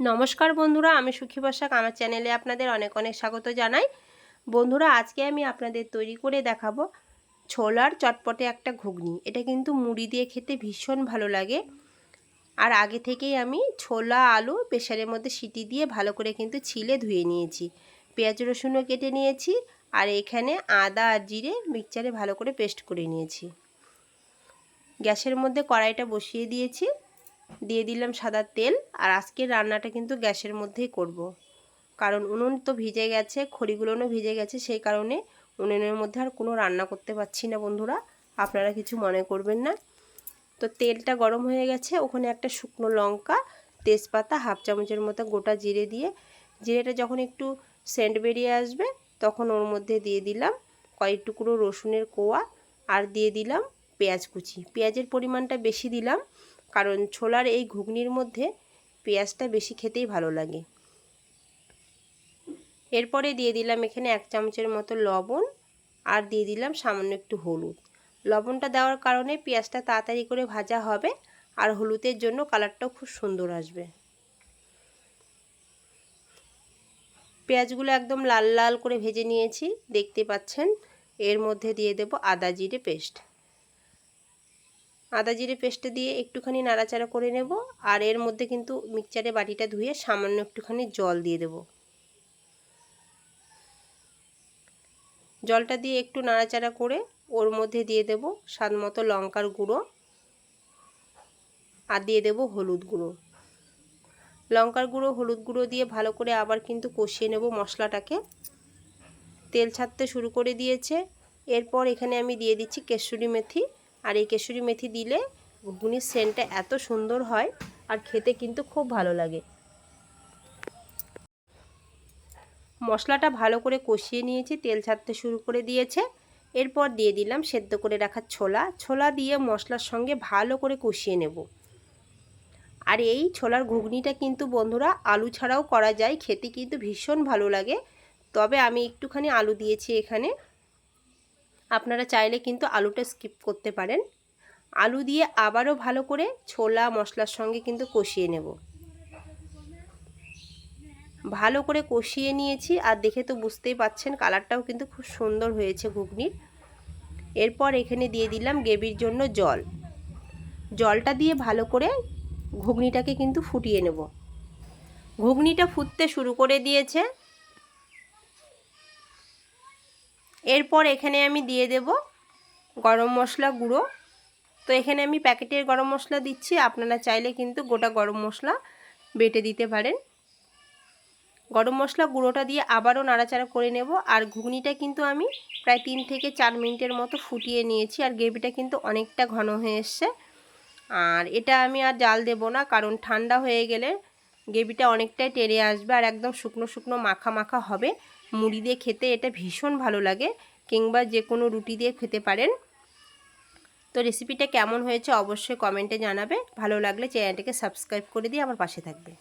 নমস্কার বন্ধুরা, আমি সুখী বসাক। আমার চ্যানেলে আপনাদের অনেক অনেক স্বাগত জানাই। বন্ধুরা, আজকে আমি আপনাদের তৈরি করে দেখাবো ছোলার চটপটে একটা ঘুগনি। এটা কিন্তু মুড়ি দিয়ে খেতে ভীষণ ভালো লাগে। আর আগে থেকেই আমি ছোলা, আলু প্রেশারের মধ্যে সিটি দিয়ে ভালো করে কিন্তু ছিলে ধুয়ে নিয়েছি। পেঁয়াজ, রসুনও কেটে নিয়েছি। আর এখানে আদা আর জিরে মিক্সচারে ভালো করে পেস্ট করে নিয়েছি। গ্যাসের মধ্যে কড়াইটা বসিয়ে দিয়েছি। দিয়ে দিলাম সাদা তেল আর আজকের রান্নাটা কিন্তু গ্যাসের মধ্যেই করব। কারণ উনুন তো ভিজে গেছে খড়িগুলোও ভিজে গেছে, সেই কারণে উনুনের মধ্যে আর কোনো রান্না করতে পারছি না বন্ধুরা। আপনারা কিছু মনে করবেন না। তো তেলটা গরম হয়ে গেছে, ওখানে একটা শুকনো লঙ্কা, তেজপাতা, হাফ চামচের মতো গোটা জিরে দিয়ে, জিরেটা যখন একটু সেন্ট বেরিয়ে আসবে, তখন ওর মধ্যে দিয়ে দিলাম কয়েক টুকরো রসুনের কোয়া আর দিয়ে দিলাম পেঁয়াজ কুচি। পেঁয়াজের পরিমাণটা বেশি দিলাম কারণ ছোলার এই ঘুগনির মধ্যে পেঁয়াজটা বেশি খেতেই ভালো লাগে। এরপরে দিয়ে দিলাম এখানে এক চামচের মতো লবণ আর দিয়ে দিলাম সামান্য একটু হলুদ। লবণটা দেওয়ার কারণে পেঁয়াজটা তাড়াতাড়ি করে ভাজা হবে আর হলুদের জন্য কালারটাও খুব সুন্দর আসবে। পেঁয়াজগুলো একদম লাল লাল করে ভেজে নিয়েছি, দেখতে পাচ্ছেন? এর মধ্যে দিয়ে দেব আদা জিরে পেস্ট। আদা জিরে পেস্টটা দিয়ে একটুখানি নাড়াচাড়া করে নেব, আর এর মধ্যে কিন্তু মিক্সচারে বাটিটা ধুয়ে সামান্য একটুখানি জল দিয়ে দেব। জলটা দিয়ে একটু নাড়াচাড়া করে ওর মধ্যে দিয়ে দেব স্বাদ মতো লঙ্কার গুঁড়ো, আর দিয়ে দেব হলুদ গুঁড়ো। লঙ্কার গুঁড়ো, হলুদ গুঁড়ো দিয়ে ভালো করে আবার কিন্তু কষিয়ে নেব মশলাটাকে। তেল ছাড়তে শুরু করে দিয়েছে। এরপর এখানে আমি দিয়ে দিচ্ছি কেশরি মেথি। আর এই কেশরি মেথি দিলে ঘুগনির সেন্টটা এত সুন্দর হয় আর খেতে কিন্তু খুব ভালো লাগে। মশলাটা ভালো করে কষিয়ে নিয়েছি, তেল ছাড়তে শুরু করে দিয়েছে। এরপর দিয়ে দিলাম সেদ্ধ করে রাখা ছোলা। ছোলা দিয়ে মশলার সঙ্গে ভালো করে কষিয়ে নেব। আর এই ছোলার ঘুগনিটা কিন্তু বন্ধুরা আলু ছাড়াও করা যায়, খেতে কিন্তু ভীষণ ভালো লাগে। তবে আমি একটুখানি আলু দিয়েছি এখানে। আপনারা চাইলে কিন্তু আলুটা স্কিপ করতে পারেন। আলু দিয়ে আবারও ভালো করে ছোলা মশলার সঙ্গে কিন্তু কষিয়ে নেব। ভালো করে কষিয়ে নিয়েছি আর দেখে তো বুঝতেই পাচ্ছেন কালারটাও কিন্তু খুব সুন্দর হয়েছে ঘুগনির। এরপর এখানে দিয়ে দিলাম গ্রেভির জন্য জল। জলটা দিয়ে ভালো করে ঘুগনিটাকে কিন্তু ফুটিয়ে নেব। ঘুগনিটা ফুটতে শুরু করে দিয়েছে। এরপর এখানে আমি দিয়ে দেব গরম মশলা গুঁড়ো। তো এখানে আমি প্যাকেটের গরম মশলা দিচ্ছি, আপনারা চাইলে কিন্তু গোটা গরম মশলা বেটে দিতে পারেন। গরম মশলা গুঁড়োটা দিয়ে আবারও নাড়াচাড়া করে নেব, আর ঘুগনিটা কিন্তু আমি প্রায় তিন থেকে চার মিনিটের মতো ফুটিয়ে নিয়েছি, আর গ্রেভিটা কিন্তু অনেকটা ঘন হয়ে এসছে। আর এটা আমি আর জাল দেব না, কারণ ঠান্ডা হয়ে গেলে গ্রেভিটা অনেকটাই টেরে আসবে আর একদম শুকনো শুকনো মাখা মাখা হবে। মুড়ি দিয়ে খেতে এটা ভীষণ ভালো লাগে, কিংবা যে কোনো রুটি দিয়ে খেতে পারেন। তো রেসিপিটা কেমন হয়েছে অবশ্যই কমেন্টে জানাবে। ভালো লাগলে চ্যানেলটিকে সাবস্ক্রাইব করে দিয়ে আমার পাশে থাকবে।